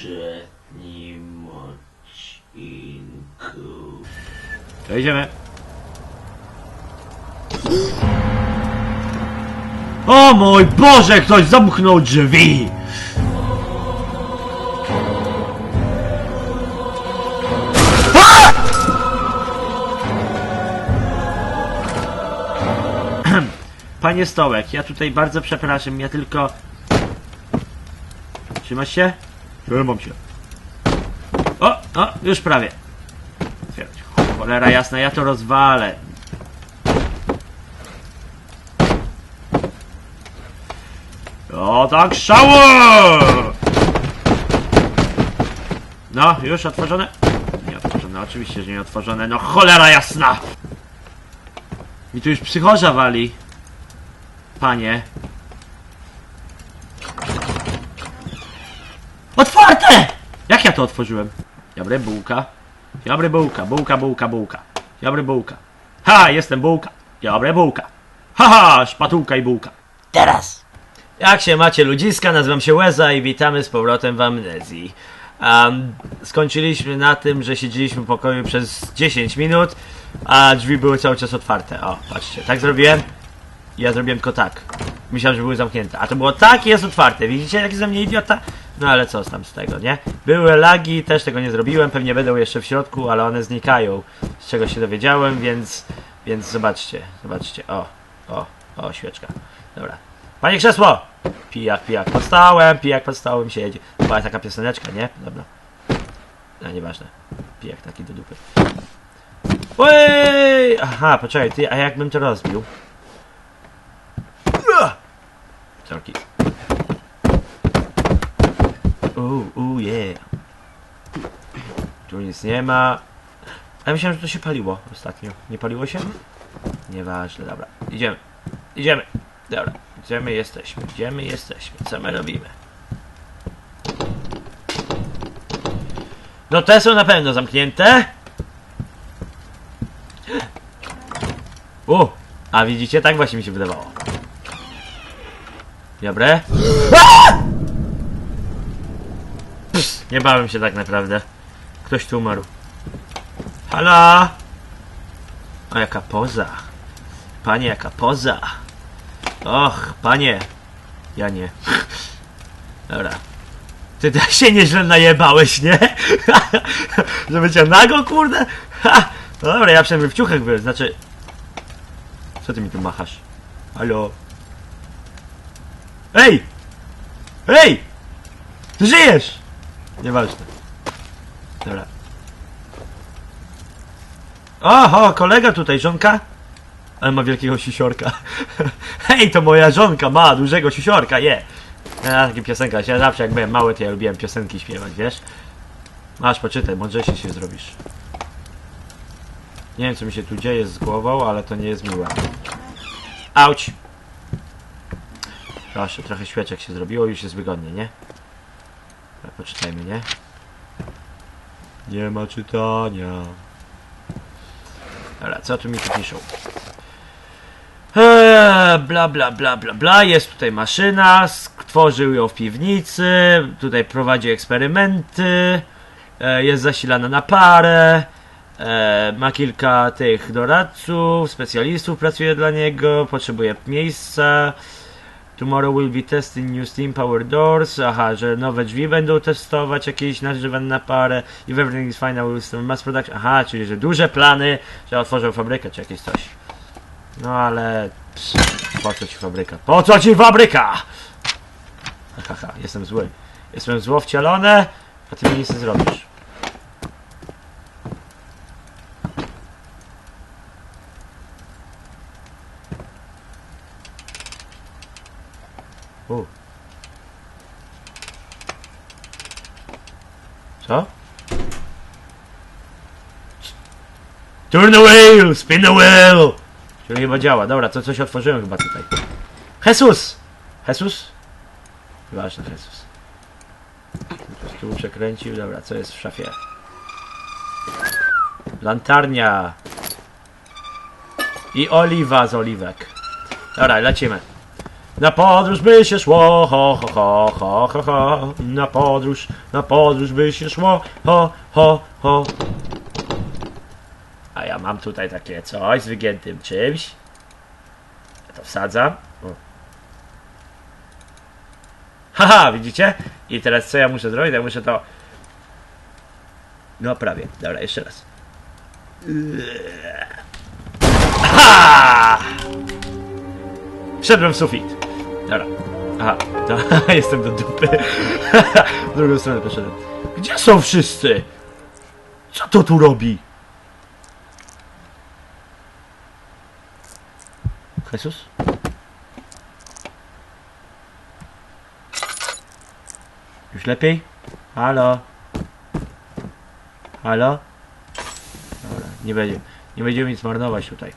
poprzednim odcinku. To idziemy. O mój Boże, ktoś zamknął drzwi! Panie Stołek, ja tutaj bardzo przepraszam, ja tylko... Trzymasz się? Trzymam się. O, o, już prawie. Cholera jasna, ja to rozwalę. O, tak szało! No, już otworzone? Nie otworzone, oczywiście, że nie otworzone. No cholera jasna! Mi tu już psychorza wali. Panie. Otwarte! Jak ja to otworzyłem? Dobry, bułka. Dobry, bułka, bułka, bułka, bułka. Dobry, bułka. Ha, jestem bułka. Dobry, bułka. Haha, szpatułka i bułka. Teraz! Jak się macie ludziska, nazywam się Łeza i witamy z powrotem w Amnezji. Um, skończyliśmy na tym, że siedzieliśmy w pokoju przez 10 minut, a drzwi były cały czas otwarte. O, patrzcie, tak zrobiłem. Ja zrobiłem tylko tak. Myślałem, że były zamknięte. A to było tak i jest otwarte. Widzicie, jaki ze mnie idiota? No ale co tam z tego, nie? Były lagi, też tego nie zrobiłem. Pewnie będą jeszcze w środku, ale one znikają. Z czego się dowiedziałem, więc... Więc zobaczcie, zobaczcie. O, o, o, świeczka. Dobra. Panie krzesło! Pijak, pijak pod stołem, pijak pod stołem siedzi. Była taka pioseneczka, nie? Dobra. No, nieważne. Pijak taki do dupy. Oj! Aha, poczekaj, ty, a jakbym to rozbił? Sorki. Uuu, uuu, yeah. Tu nic nie ma. A ja myślałem, że to się paliło ostatnio. Nie paliło się? Nieważne, dobra. Idziemy. Idziemy. Dobra. Gdzie my jesteśmy? Gdzie my jesteśmy? Co my robimy? No te są na pewno zamknięte. U, a widzicie? Tak właśnie mi się wydawało. Dobre. Psz, nie bałem się tak naprawdę. Ktoś tu umarł. Halo? O, jaka poza. Panie, jaka poza. Och, panie. Ja nie. Dobra. Ty też się nieźle najebałeś, nie? Żeby cię nago, kurde? Ha! No dobra, ja przynajmniej w ciuchach byłem, znaczy... Co ty mi tu machasz? Halo? Ej! Ej! Ty żyjesz! Nieważne. Dobra. Oho, kolega tutaj, żonka? Ale ma wielkiego sisiorka. Hej, to moja żonka ma dużego sisiorka, je! Ja takie piosenka, ja zawsze jak byłem mały, to ja lubiłem piosenki śpiewać, wiesz? Masz, poczytaj, mądrzejszy się zrobisz. Nie wiem, co mi się tu dzieje z głową, ale to nie jest miłe. Auć! Proszę, trochę świeczek się zrobiło, już jest wygodnie, nie? Poczytajmy, nie? Nie ma czytania. Dobra, co tu mi tu piszą? Eee, bla bla bla bla bla, jest tutaj maszyna, stworzył ją w piwnicy, tutaj prowadzi eksperymenty, e, jest zasilana na parę, e, ma kilka tych doradców, specjalistów pracuje dla niego, potrzebuje miejsca. Tomorrow will be testing new steam power doors. Aha, że nowe drzwi będą testować, jakieś nażywane na parę. If everything is fine, I will start mass production. Aha, czyli że duże plany, że otworzą fabrykę czy jakieś coś. No ale... Ps, po co ci fabryka? Po co ci fabryka? Haha, jestem zły. Jestem zło wcielone, a ty mi nic nie zrobisz. U. Co? Turn the wheel! Spin the wheel! Czyli chyba działa. Dobra, to coś otworzyłem chyba tutaj. Jesus! Jesus? Ważne, Jesus. Tu przekręcił. Dobra, co jest w szafie? Lantarnia. I oliwa z oliwek. Dobra, lecimy. Na podróż by się szło, ho, ho, ho, ho, ho, ho. Na podróż, na podróż by się szło, ho, ho, ho. A ja mam tutaj takie coś z wygiętym czymś. Ja to wsadzam. Haha, widzicie? I teraz co ja muszę zrobić? Ja muszę to... No prawie. Dobra, jeszcze raz. Ha! Wszedłem w sufit. Dobra. Aha, to jestem do dupy. w drugą stronę poszedłem. Gdzie są wszyscy? Co to tu robi? Jesus? Już lepiej? Halo? Halo? Dobra, nie będzie. Nie będziemy nic marnować tutaj.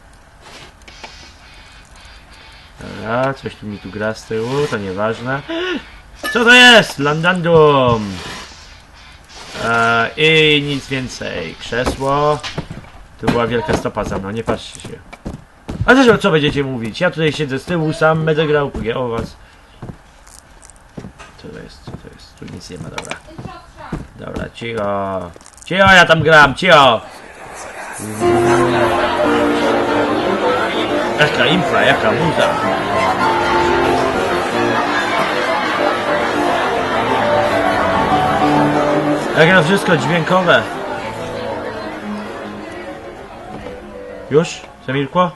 Dobra, coś tu mi tu gra z tyłu, to nieważne. Co to jest? Landandum! E, I nic więcej. Krzesło. Tu była wielka stopa za mną, nie patrzcie się. A też co będziecie mówić? Ja tutaj siedzę z tyłu, sam będę grał o was. Co to jest? Co to jest? Tu nic nie ma, dobra. Dobra, cicho. Cicho, ja tam gram, cicho! Jaka impra, jaka muza. Jak na wszystko dźwiękowe. Już? Zamilkło?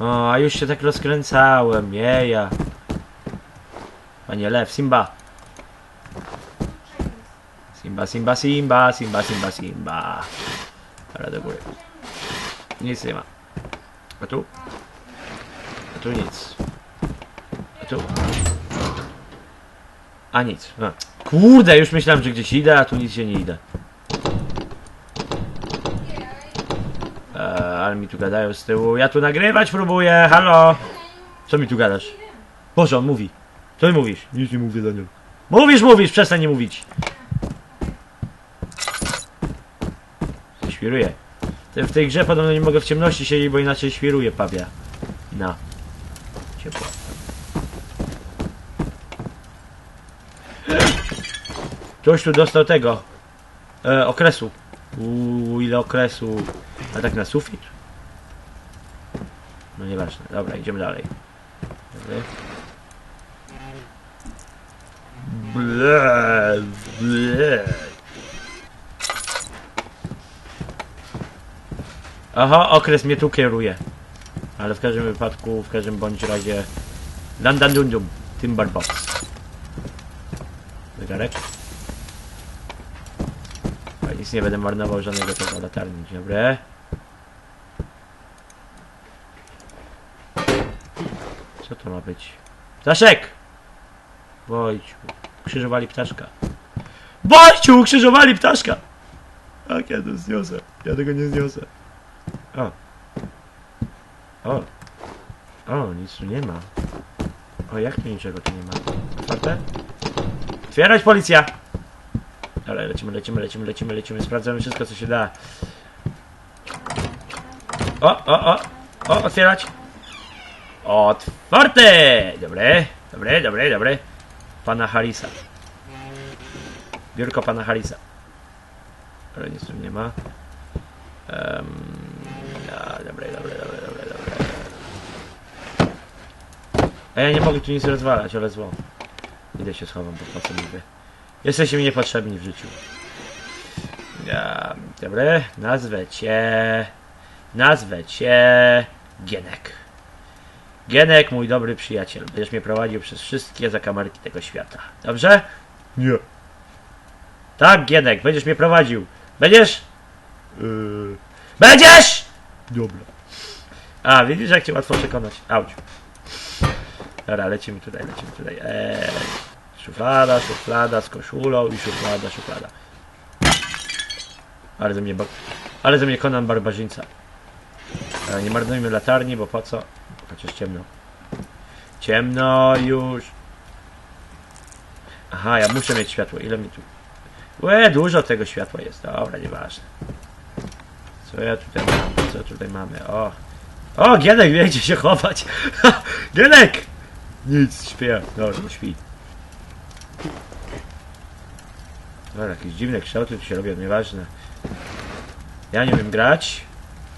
O, a już się tak rozkręcałem, jeja. Panie lew, Simba. Simba, Simba, Simba, Simba, Simba, Simba. Ale do góry. Nic nie ma. A tu? Tu nic. A tu? A nic. A. Kurde, już myślałem, że gdzieś idę, a tu nic się nie idę. Eee, ale mi tu gadają z tyłu. Ja tu nagrywać próbuję, halo! Co mi tu gadasz? Boże, on mówi. Co ty mówisz? Nic nie mówię, Daniel. Mówisz, mówisz, przestań nie mówić. Świruję. W tej grze podobno nie mogę w ciemności siedzieć, bo inaczej świruję pawia. Na. Tu dostał tego. E, okresu. Uuu, ile okresu. A tak na sufit? No nieważne. Dobra, idziemy dalej. Ble, ble. Aha, okres mnie tu kieruje. Ale w każdym wypadku, w każdym bądź razie Landandundum, Timberbox. Zegarek. Nic nie będę marnował żadnego tego latarni. Dzień dobry. Co to ma być? Ptaszek! Wojciu, krzyżowali ptaszka. Wojciu, krzyżowali ptaszka! Tak, ja to zniosę. Ja tego nie zniosę. O. O. O, nic tu nie ma. O, jak tu niczego tu nie ma? Otwarte? Otwierać policja! Ale lecimy, lecimy, lecimy, lecimy, lecimy. Sprawdzamy wszystko, co się da. O, o, o! O, otwierać! Otwarte! Dobre, dobre, dobre, dobre. Pana Harisa. Biurko pana Harisa. Ale nic tu nie ma. Um, a, dobre, dobre, dobre, dobre, dobre. A ja nie mogę tu nic rozwalać, ale zło. Idę się schowam po co mówię. Jesteście mi niepotrzebni w życiu. Ja, dobre, nazwę cię. Nazwę cię. Gienek. Gienek, mój dobry przyjaciel. Będziesz mnie prowadził przez wszystkie zakamarki tego świata. Dobrze? Nie. Tak, Gienek, będziesz mnie prowadził. Będziesz? Yy. Będziesz! Dobra. A, widzisz jak cię łatwo przekonać. Auć. Dobra, lecimy tutaj, lecimy tutaj. Eee, szuflada, szuflada z koszulą i szuflada, szuflada. Ale ze mnie, ale ze mnie Conan barbarzyńca. E, nie marnujmy latarni, bo po co? Chociaż ciemno. Ciemno już. Aha, ja muszę mieć światło. Ile mi tu... Łe, dużo tego światła jest. Dobra, nieważne. Co ja tutaj mam? Co tutaj mamy? O! O, Gienek wie gdzie się chować! Gienek! Nic, śpię. Dobra, śpi. Dobra, jakieś dziwne kształty tu się robią, nieważne. Ja nie wiem grać.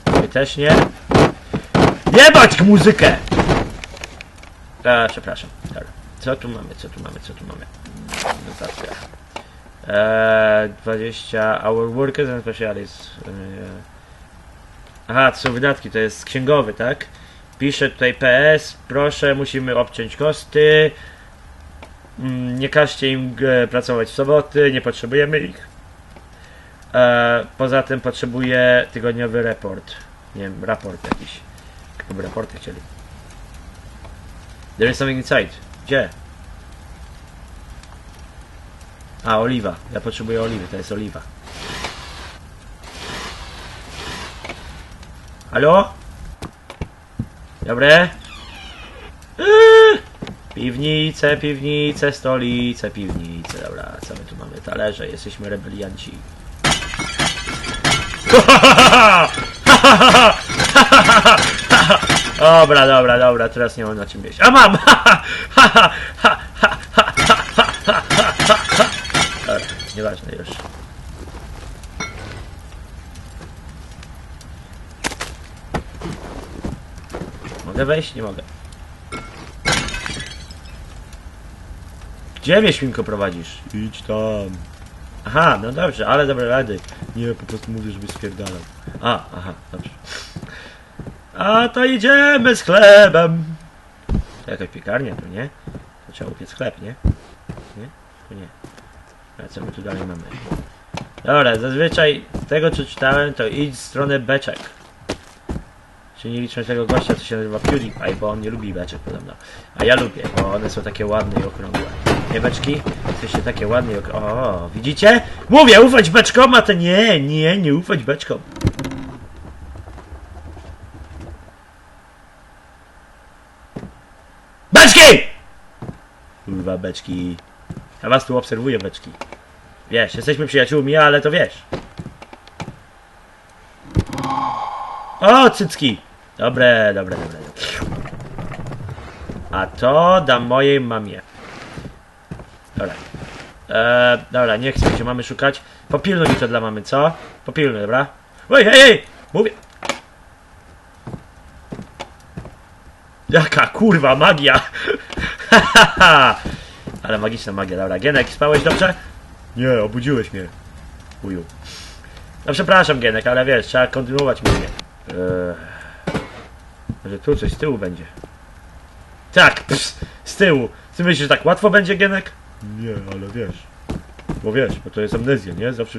Ty też nie. Jebać muzykę! A, przepraszam. Dobra. Co tu mamy, co tu mamy, co tu mamy? Notacja. Eee, 20 Our Workers and Specialists. Eee. Aha, to są wydatki, to jest księgowy, tak? Pisze tutaj PS, proszę, musimy obciąć koszty. Mm, Nie każcie im e, pracować w soboty, nie potrzebujemy ich. E, poza tym potrzebuję tygodniowy report. Nie wiem, raport jakiś. Jakby raporty chcieli. There is something inside. Gdzie? A, oliwa. Ja potrzebuję oliwy, to jest oliwa. Halo? Dobre? Eee, Piwnice, piwnice, stolice, piwnice. Dobra, co my tu mamy? Talerze, jesteśmy rebelianci. Dobra, dobra, dobra, teraz nie mam na czym jeść. A mam! Dobra, nieważne już. Mogę wejść? Nie mogę. Gdzie mnie świnko prowadzisz? Idź tam. Aha, no dobrze, ale dobre rady. Nie, po prostu mówię, żeby spierdalał. A, aha, dobrze. A to idziemy z chlebem. To jakaś piekarnia tu, nie? To trzeba upiec chleb, nie? Nie? Tu nie. A co my tu dalej mamy? Dobra, zazwyczaj z tego co czytałem, to idź w stronę beczek. Czyli nie licząc tego gościa, co się nazywa PewDiePie, bo on nie lubi beczek podobno. A ja lubię, bo one są takie ładne i okrągłe. Nie beczki? Jesteście takie okrągłe. O, widzicie? Mówię, ufać beczkom, a to nie, nie, nie ufać beczkom. Beczki! Kurwa, beczki. Ja was tu obserwuję, beczki. Wiesz, jesteśmy przyjaciółmi, ale to wiesz. O, cycki! Dobre, dobre. dobre. A to dam mojej mamie. Eee, dobra, nie chcę gdzie mamy szukać. Popilnuj mi to dla mamy, co? Popilnuj, dobra? Oj, hej, hej! Mówię! Jaka kurwa magia! Ale magiczna magia, dobra. Genek, spałeś dobrze? Nie, obudziłeś mnie. Uju. No przepraszam, Genek, ale wiesz, trzeba kontynuować mówię. Eee, może tu coś z tyłu będzie. Tak, ps, z tyłu. Ty myślisz, że tak łatwo będzie, Genek? Nie, ale wiesz. Bo wiesz, bo to jest amnezja, nie? Zawsze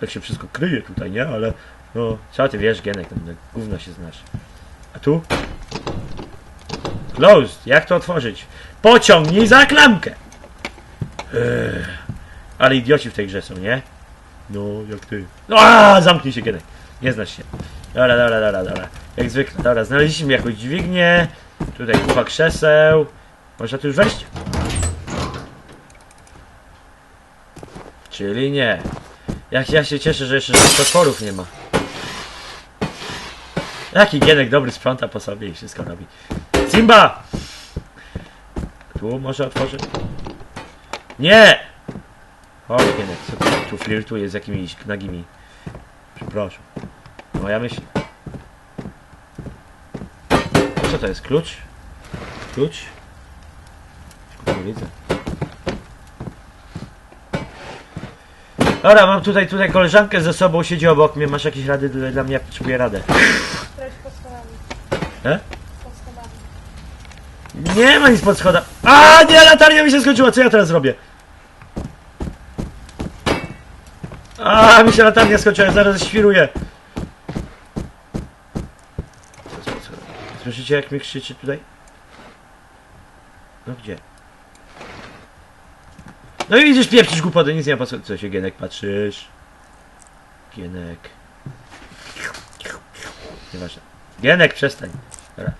tak się wszystko kryje tutaj, nie? Ale no, co ty wiesz, Genek, tam gówno się znasz. A tu? Closed. Jak to otworzyć? Pociągnij za klamkę. Eee, ale idioci w tej grze są, nie? No, jak ty. No, a, zamknij się, Genek. Nie znasz się. Dobra, dobra, dobra, dobra. Jak zwykle, dobra, znaleźliśmy jakąś dźwignię. Tutaj kupa krzeseł. Można tu już wejść? Czyli nie. Jak ja się cieszę, że jeszcze żadnych nie ma. Jaki Gienek dobry sprząta po sobie i wszystko robi. Simba! Tu może otworzy? Nie! Chodź Gienek, co ty tu flirtuje z jakimiś nagimi? Przepraszam. Moja myśl. Co to jest? Klucz? Klucz? Nie widzę. Dobra, mam tutaj, tutaj koleżankę ze sobą, siedzi obok mnie. Masz jakieś rady dla dla mnie? Ja potrzebuję radę. Pod schodami. E? Schodami. Nie ma nic pod schodem. A nie, latarnia mi się skończyła. Co ja teraz zrobię? A mi się latarnia skończyła, zaraz świruję. Co jest pod? Słyszycie jak mnie krzyczy tutaj? No gdzie? No i widzisz, pieprzysz głupoty, nic nie po co. Się Gienek patrzysz? Gienek. Nieważne. Gienek, przestań. Dobra.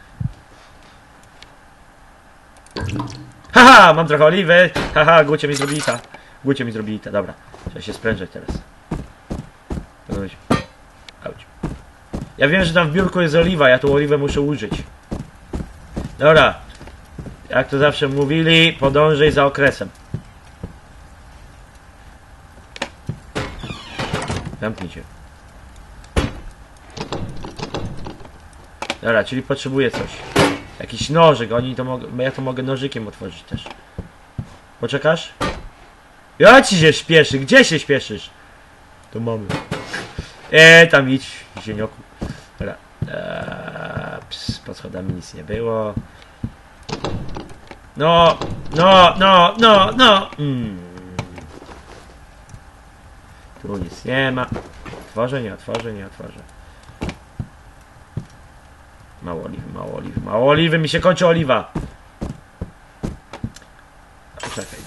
Haha, mam trochę oliwy. Haha, Gucie mi zrobili ta. Gucie mi zrobili ta, dobra. Trzeba się sprężać teraz. Auć. Ja wiem, że tam w biurku jest oliwa, ja tą oliwę muszę użyć. Dobra. Jak to zawsze mówili, podążaj za okresem. Zamknij się. Dobra, czyli potrzebuję coś. Jakiś nożyk, oni to mogą. Ja to mogę nożykiem otworzyć też. Poczekasz? Ja ci się śpieszy, gdzie się śpieszysz? To mamy. E, tam idź, zienioku. Dobra. Eee, pod schodami nic nie było. No, no, no, no, no. Mm. Tu nic nie ma. Otworzę, nie otworzę, nie otworzę. Mało oliwy, mało oliwy, mało oliwy, mi się kończy oliwa. Poczekaj.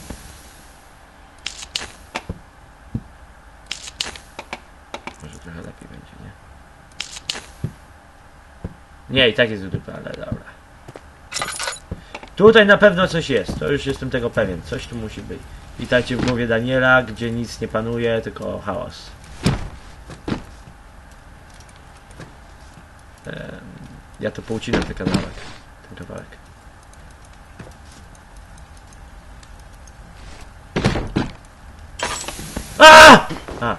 Może trochę lepiej będzie, nie? Nie, i tak jest do dupy, ale dobra. Tutaj na pewno coś jest, to już jestem tego pewien. Coś tu musi być. Witajcie w głowie Daniela, gdzie nic nie panuje, tylko chaos. Ja to poucinam ten kawałek. Ten kawałek. A!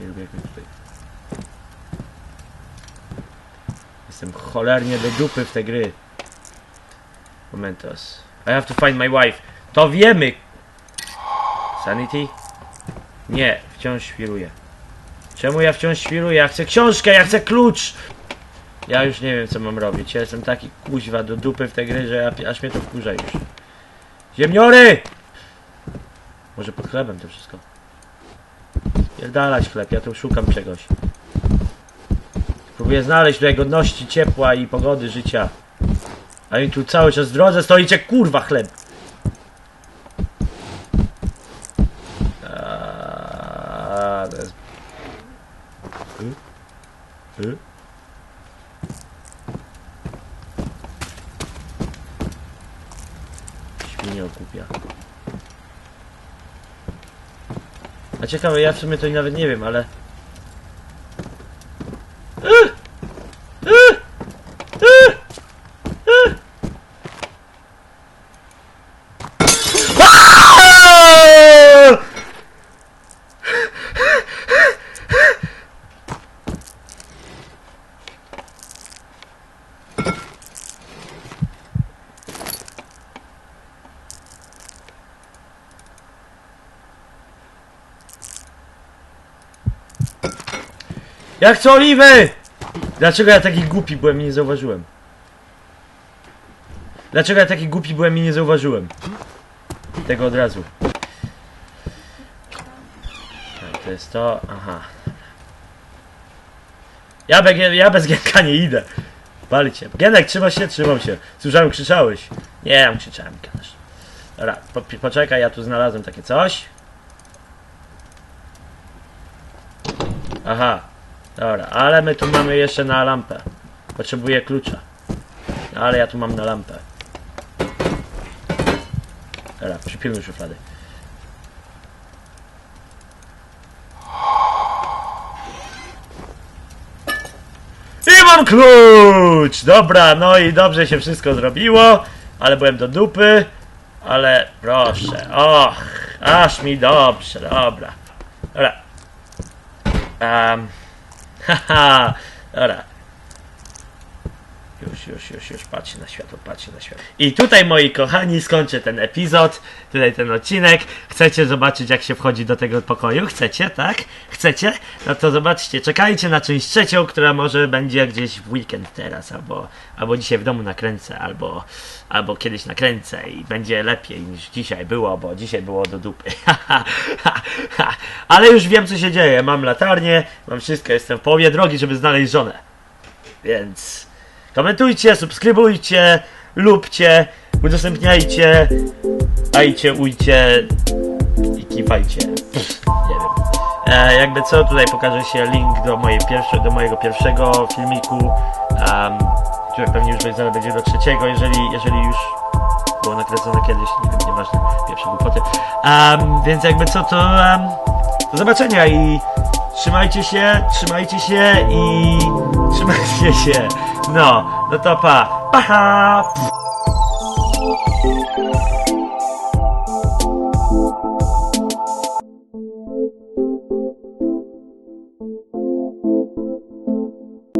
Nie lubię jak mi tutaj. Jestem cholernie do dupy w te gry. Momentos. I have to find my wife. To wiemy! Sanity? Nie, wciąż świruję. Czemu ja wciąż świruję? Ja chcę książkę, ja chcę klucz! Ja już nie wiem co mam robić. Ja jestem taki kuźwa do dupy w te gry, że ja, aż mnie to wkurza już. Ziemniory! Może pod chlebem to wszystko. Pierdalać chleb, ja tu szukam czegoś. Próbuję znaleźć tutaj godności ciepła i pogody życia. A i tu cały czas w drodze stoicie, kurwa chleb. Aaaa, to jest... Y? Świnie okupia. A ciekawe, ja w sumie to nawet nie wiem, ale... Aaaa! Jak chcę oliwy! Dlaczego ja taki głupi byłem i nie zauważyłem? Dlaczego ja taki głupi byłem i nie zauważyłem? Tego od razu. Tak, to jest to. Aha. Ja, be, ja bez Gienka nie idę. Walcie. Gienek, trzyma się, trzymał się. Słyszałem, krzyczałeś. Nie, ja krzyczałem, gadasz. Dobra, po, poczekaj, ja tu znalazłem takie coś. Aha. Dobra, ale my tu mamy jeszcze na lampę. Potrzebuję klucza. Ale ja tu mam na lampę. Dobra, przypilnuj szuflady. I mam klucz! Dobra, no i dobrze się wszystko zrobiło, ale byłem do dupy. Ale proszę, och, aż mi dobrze, dobra. Dobra. Um, haha, dobra. Już, już, już, już, patrzcie na światło, patrzcie na światło. I tutaj, moi kochani, skończę ten epizod, tutaj ten odcinek. Chcecie zobaczyć, jak się wchodzi do tego pokoju? Chcecie, tak? Chcecie? No to zobaczcie, czekajcie na część trzecią, która może będzie gdzieś w weekend teraz, albo, albo dzisiaj w domu nakręcę, albo, albo kiedyś nakręcę i będzie lepiej niż dzisiaj było, bo dzisiaj było do dupy. Ale już wiem, co się dzieje. Mam latarnię, mam wszystko, jestem w połowie drogi, żeby znaleźć żonę. Więc komentujcie, subskrybujcie, lubcie, udostępniajcie, dajcie, ujcie i kiwajcie. Pff, nie wiem. E, jakby co, tutaj pokaże się link do, mojej pierwsze, do mojego pierwszego filmiku, um, który pewnie już będzie- będzie do trzeciego, jeżeli, jeżeli już było nakręcone kiedyś, nie wiem, nieważne, pierwsze głupoty. Um, więc jakby co, to um, do zobaczenia i trzymajcie się, trzymajcie się i trzymajcie się. No, no to pa. Pa!